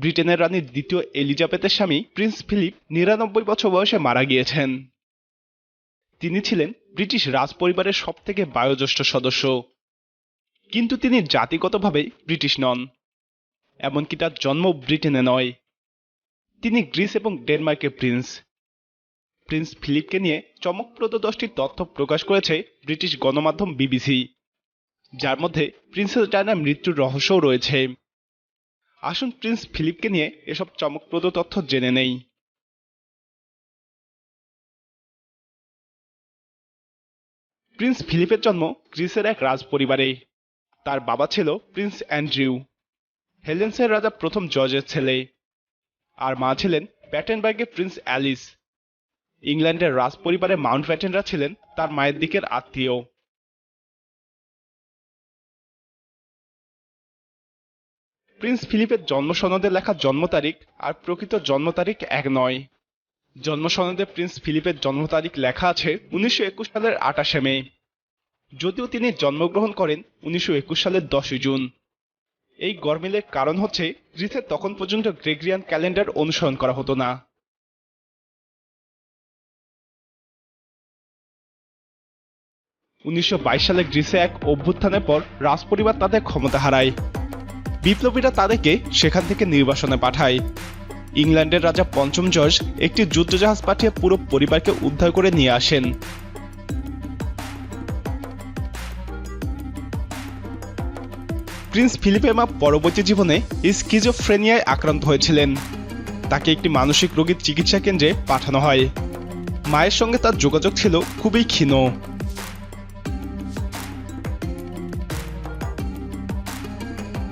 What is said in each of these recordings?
ব্রিটেনের রানী দ্বিতীয় এলিজাবেথের স্বামী প্রিন্স ফিলিপ নিরানব্বই বছর বয়সে মারা গিয়েছেন। তিনি ছিলেন ব্রিটিশ রাজপরিবারের সবথেকে বয়োজ্যেষ্ঠ সদস্য। কিন্তু তিনি জাতিগতভাবে ব্রিটিশ নন, এমনকি তার জন্ম ব্রিটেনে নয়। তিনি গ্রিস এবং ডেনমার্কের প্রিন্স। প্রিন্স ফিলিপকে নিয়ে চমকপ্রদ দশটি তথ্য প্রকাশ করেছে ব্রিটিশ গণমাধ্যম বিবিসি, যার মধ্যে প্রিন্সেস ডায়নার মৃত্যুর রহস্যও রয়েছে। আসুন প্রিন্স ফিলিপকে নিয়ে এসব চমকপ্রদ তথ্য জেনে নেই। প্রিন্স ফিলিপের জন্ম গ্রিসের এক রাজ পরিবারে তার বাবা ছিল প্রিন্স অ্যান্ড্রিউ, হেলেন্সের রাজা প্রথম জর্জের ছেলে। আর মা ছিলেন প্যাটেনবার্গের প্রিন্স অ্যালিস। ইংল্যান্ডের রাজপরিবারে মাউন্ট ব্যাটেনরা ছিলেন তার মায়ের দিকের আত্মীয়। প্রিন্স ফিলিপের জন্ম সনদে লেখা জন্ম তারিখ আর প্রকৃত জন্ম তারিখ এক নয়। জন্ম সনদে প্রিন্স ফিলিপের জন্ম তারিখ লেখা আছে উনিশশো একুশ সালের আটাশে মে। যদিও তিনি জন্মগ্রহণ করেন উনিশশো একুশ সালের দশই জুন। এই গরমিলের কারণ হচ্ছে গ্রিসে তখন পর্যন্ত গ্রেগরিয়ান ক্যালেন্ডার অনুসরণ করা হতো না। উনিশশো বাইশ সালে গ্রিসে এক অভ্যুত্থানের পর রাজপরিবার তাদের ক্ষমতা হারায়। বিপ্লবীরা তাদেরকে সেখান থেকে নির্বাসনে পাঠায়। ইংল্যান্ডের রাজা পঞ্চম জর্জ একটি যুদ্ধজাহাজ পাঠিয়ে পুরো পরিবারকে উদ্ধার করে নিয়ে আসেন। প্রিন্স ফিলিপের মা পরবর্তী জীবনে স্কিজোফ্রেনিয়ায় আক্রান্ত হয়েছিলেন। তাকে একটি মানসিক রোগীর চিকিৎসা কেন্দ্রে পাঠানো হয়। মায়ের সঙ্গে তার যোগাযোগ ছিল খুবই ক্ষীণ।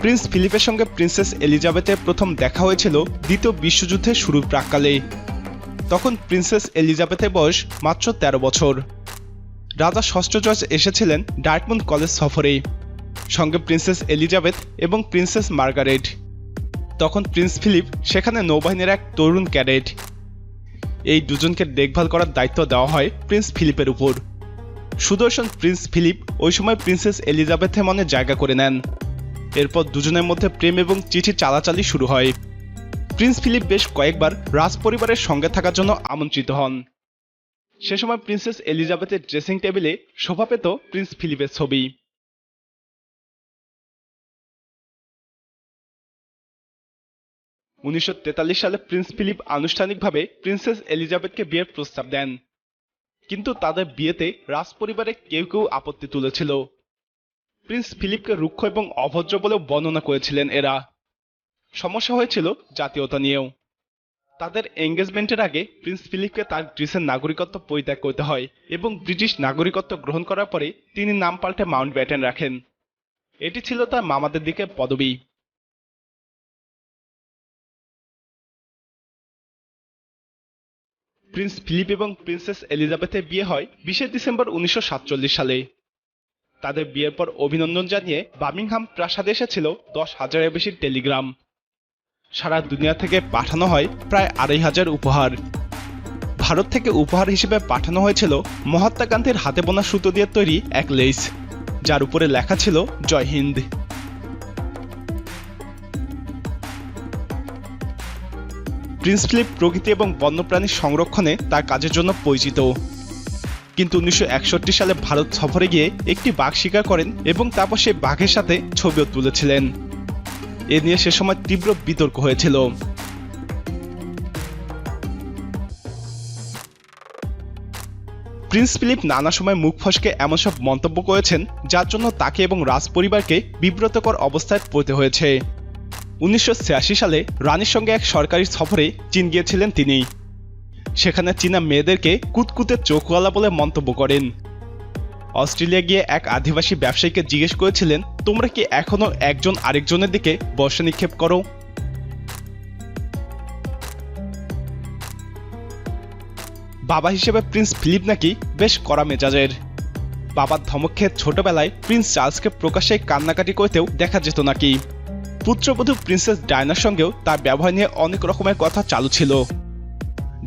প্রিন্স ফিলিপের সঙ্গে প্রিন্সেস এলিজাবেথের প্রথম দেখা হয়েছিল দ্বিতীয় বিশ্বযুদ্ধের শুরুর প্রাককালে। তখন প্রিন্সেস এলিজাবেথের বয়স মাত্র ১৩ বছর। রাজা ষষ্ঠ জর্জ এসেছিলেন ডার্টমুন্ড কলেজ সফরে। সঙ্গে প্রিন্সেস এলিজাবেথ এবং প্রিন্সেস মার্গারেট। তখন প্রিন্স ফিলিপ সেখানে নৌবাহিনীর এক তরুণ ক্যাডেট। এই দুজনকে দেখভাল করার দায়িত্ব দেওয়া হয় প্রিন্স ফিলিপের উপর। সুদর্শন প্রিন্স ফিলিপ ওই সময় প্রিন্সেস এলিজাবেথের মনে জায়গা করে নেন। এরপর দুজনের মধ্যে প্রেম এবং চিঠি চালাচালি শুরু হয়। প্রিন্স ফিলিপ বেশ কয়েকবার রাজপরিবারের সঙ্গে থাকার জন্য আমন্ত্রিত হন। সে সময় প্রিন্সেস এলিজাবেথের ড্রেসিং টেবিলে শোভা পেত প্রিন্স ফিলিপের ছবি। উনিশশো তেতাল্লিশ সালে প্রিন্স ফিলিপ আনুষ্ঠানিকভাবে প্রিন্সেস এলিজাবেথকে বিয়ের প্রস্তাব দেন। কিন্তু তাদের বিয়েতে রাজপরিবারে কেউ কেউ আপত্তি তুলেছিল। প্রিন্স ফিলিপকে রুক্ষ এবং অভদ্র বলেও বর্ণনা করেছিলেন এরা। সমস্যা হয়েছিল জাতীয়তা নিয়েও। তাদের এঙ্গেজমেন্টের আগে প্রিন্স ফিলিপকে তার গ্রিসের নাগরিকত্ব পরিত্যাগ করতে হয় এবং ব্রিটিশ নাগরিকত্ব গ্রহণ করার পরে তিনি নাম পাল্টে মাউন্ট ব্যাটেন রাখেন। এটি ছিল তার মামাদের দিকে পদবী। প্রিন্স ফিলিপ এবং প্রিন্সেস এলিজাবেথের বিয়ে হয় বিশে ডিসেম্বর উনিশশো সাতচল্লিশ সালে। তাদের বিয়ের পর অভিনন্দন জানিয়ে বার্মিংহাম প্রাসাদে এসেছিল দশ হাজারের বেশি টেলিগ্রাম। সারা দুনিয়া থেকে পাঠানো হয় প্রায় আড়াই হাজার উপহার। ভারত থেকে উপহার হিসেবে পাঠানো হয়েছিল মহাত্মা গান্ধীর হাতে বোনা সুতো দিয়ে তৈরি এক লেস, যার উপরে লেখা ছিল জয় হিন্দ। প্রিন্স ফিলিপ প্রকৃতি এবং বন্যপ্রাণী সংরক্ষণে তার কাজের জন্য পরিচিত। কিন্তু উনিশশো একষট্টি সালে ভারত সফরে গিয়ে একটি বাঘ শিকার করেন এবং তারপর সেই বাঘের সাথে ছবিও তুলেছিলেন। এ নিয়ে সে সময় তীব্র বিতর্ক হয়েছিল। প্রিন্স ফিলিপ নানা সময় মুখ ফসকে এমন সব মন্তব্য করেছেন, যার জন্য তাকে এবং রাজ পরিবারকে বিব্রতকর অবস্থায় পড়তে হয়েছে। উনিশশো ছিয়াশি সালে রানীর সঙ্গে এক সরকারি সফরে চীন গিয়েছিলেন তিনি। সেখানে চীনা মেয়েদেরকে কুতকুতে চোখওয়ালা বলে মন্তব্য করেন। অস্ট্রেলিয়া গিয়ে এক আদিবাসী ব্যবসায়ীকে জিজ্ঞেস করেছিলেন, তোমরা কি এখনও একজন আরেকজনের দিকে বর্ষা নিক্ষেপ করো? বাবা হিসেবে প্রিন্স ফিলিপ নাকি বেশ কড়া মেজাজের। বাবার ধমক খেয়ে ছোটবেলায় প্রিন্স চার্লসকে প্রকাশ্যে কান্নাকাটি করতেও দেখা যেত নাকি। পুত্রবধূ প্রিন্সেস ডায়নার সঙ্গেও তার ব্যবহার নিয়ে অনেক রকমের কথা চালু ছিল।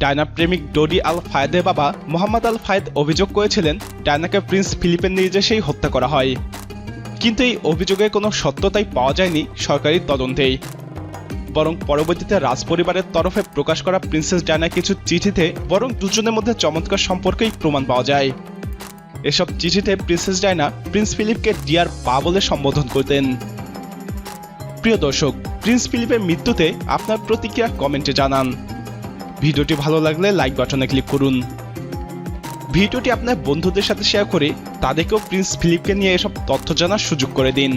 ডায়না প্রেমিক ডোডি আল ফায়েদের বাবা মোহাম্মদ আল ফায়েদ অভিযোগ করেছিলেন ডায়নাকে প্রিন্স ফিলিপের নির্দেশেই হত্যা করা হয়। কিন্তু এই অভিযোগের কোনো সত্যতাই পাওয়া যায়নি সরকারি তদন্তেই। বরং পরবর্তীতে রাজপরিবারের তরফে প্রকাশ করা প্রিন্সেস ডায়নার কিছু চিঠিতে বরং দুজনের মধ্যে চমৎকার সম্পর্কেই প্রমাণ পাওয়া যায়। এসব চিঠিতে প্রিন্সেস ডায়না প্রিন্স ফিলিপকে ডিয়ার পা বলে সম্বোধন করতেন। প্রিয় দর্শক, প্রিন্স ফিলিপের মৃত্যুতে আপনার প্রতিক্রিয়া কমেন্টে জানান। ভিডিওটি ভালো লাগলে লাইক বাটনে ক্লিক করুন। ভিডিওটি আপনার বন্ধুদের সাথে শেয়ার করে তাদেরকেও প্রিন্স ফিলিপকে নিয়ে এসব তথ্য জানার সুযোগ করে দিন।